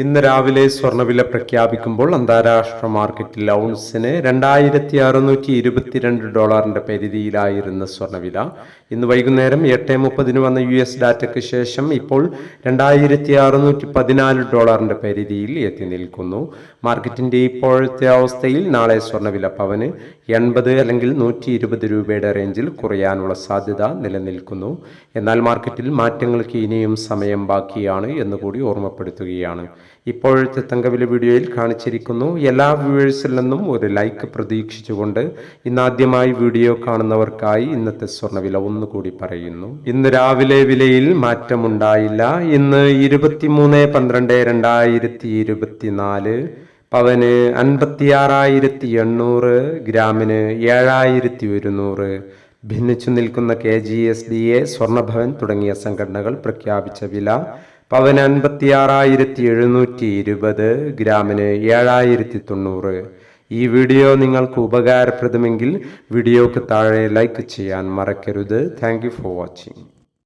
ഇന്ന് രാവിലെ സ്വർണവില പ്രഖ്യാപിക്കുമ്പോൾ അന്താരാഷ്ട്ര മാർക്കറ്റിൽ ഔൺസിന് രണ്ടായിരത്തി അറുന്നൂറ്റി ഇരുപത്തിരണ്ട് ഡോളറിന്റെ പരിധിയിലായിരുന്ന സ്വർണവില ഇന്ന് വൈകുന്നേരം എട്ട് മുപ്പതിന് വന്ന യു എസ് ഡാറ്റയ്ക്ക് ശേഷം ഇപ്പോൾ രണ്ടായിരത്തി അറുന്നൂറ്റി പതിനാല് ഡോളറിന്റെ പരിധിയിൽ എത്തി നിൽക്കുന്നു. മാർക്കറ്റിന്റെ ഇപ്പോഴത്തെ അവസ്ഥയിൽ നാളെ സ്വർണവില പവന് എൺപത് അല്ലെങ്കിൽ നൂറ്റി ഇരുപത് രൂപയുടെ റേഞ്ചിൽ കുറയാനുള്ള സാധ്യത നിലനിൽക്കുന്നു. എന്നാൽ മാർക്കറ്റിൽ മാറ്റങ്ങൾക്ക് ഇനിയും സമയം ബാക്കിയാണ് എന്നുകൂടി ഓർമ്മപ്പെടുത്തുകയാണ്. ഇപ്പോഴത്തെ തങ്കവില വീഡിയോയിൽ കാണിച്ചിരിക്കുന്നു. എല്ലാ വ്യൂവേഴ്സിൽ നിന്നും ഒരു ലൈക്ക് പ്രതീക്ഷിച്ചുകൊണ്ട് ഇന്നാദ്യമായി വീഡിയോ കാണുന്നവർക്കായി ഇന്നത്തെ സ്വർണവില ഒന്നുകൂടി പറയുന്നു. ഇന്ന് രാവിലെ വിലയിൽ മാറ്റമുണ്ടായില്ല. ഇന്ന് ഇരുപത്തിമൂന്ന് പന്ത്രണ്ട് രണ്ടായിരത്തി ഇരുപത്തിനാല് പവന് അൻപത്തിയാറായിരത്തി എണ്ണൂറ് ഗ്രാമിന് ഏഴായിരത്തി ഒരുന്നൂറ്. ഭിന്നിച്ചു നിൽക്കുന്ന K G S D A സ്വർണഭവൻ തുടങ്ങിയ സംഘടനകൾ പ്രഖ്യാപിച്ച വില പവന് അൻപത്തിയാറായിരത്തി എഴുന്നൂറ്റി ഇരുപത് ഗ്രാമിന് ഏഴായിരത്തി തൊണ്ണൂറ് ഈ വീഡിയോ നിങ്ങൾക്ക് ഉപകാരപ്രദമെങ്കിൽ വീഡിയോക്ക് താഴെ ലൈക്ക് ചെയ്യാൻ മറക്കരുത്. Thank for watching